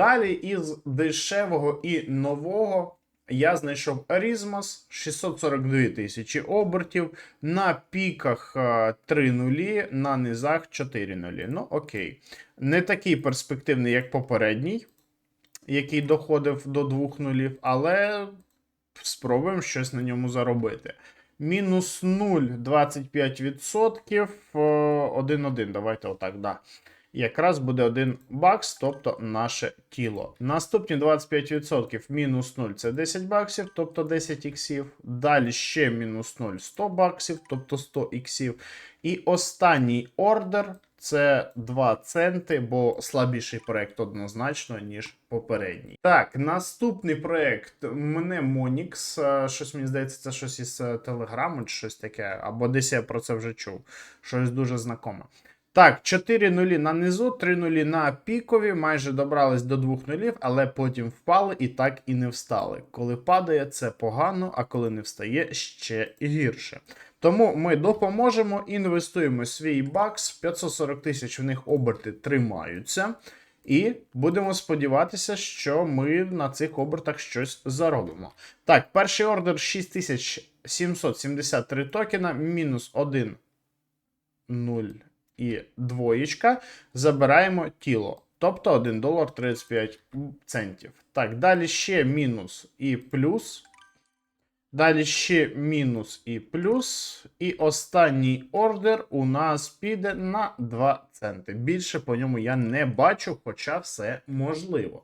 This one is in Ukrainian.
Далі із дешевого і нового я знайшов Арізмас 642 тисячі обертів, на піках е, 3 нулі, на низах 4 нулі. Ну, окей. Не такий перспективний, як попередній, який доходив до 2 нулів, але спробуємо щось на ньому заробити. Мінус 0, 25%, 1-1. Давайте отак, да. Якраз буде 1 бакс, тобто наше тіло. Наступні 25% мінус 0 це 10 баксів, тобто 10 іксів. Далі ще мінус 0 100 баксів, тобто 100 іксів. І останній ордер це 2 центи, бо слабіший проект однозначно, ніж попередній. Так, наступний проект Monix. е, Щось мені здається, це щось із е, Телеграму чи щось таке, або десь я про це вже чув. Щось дуже знакоме. Так, 4 нулі на низу, 3 нулі на пікові, майже добрались до 2 нулів, але потім впали і так і не встали. Коли падає, це погано, а коли не встає, ще гірше. Тому ми допоможемо, інвестуємо свій бакс, 540 тисяч в них оберти тримаються. І будемо сподіватися, що ми на цих обертах щось заробимо. Так, перший ордер 6773 токена, мінус 1, 0 і двоєчка. Забираємо тіло. Тобто 1 долар 35 центів. Так, далі ще мінус і плюс. Далі ще мінус і плюс. І останній ордер у нас піде на 2 центи. Більше по ньому я не бачу, хоча все можливо.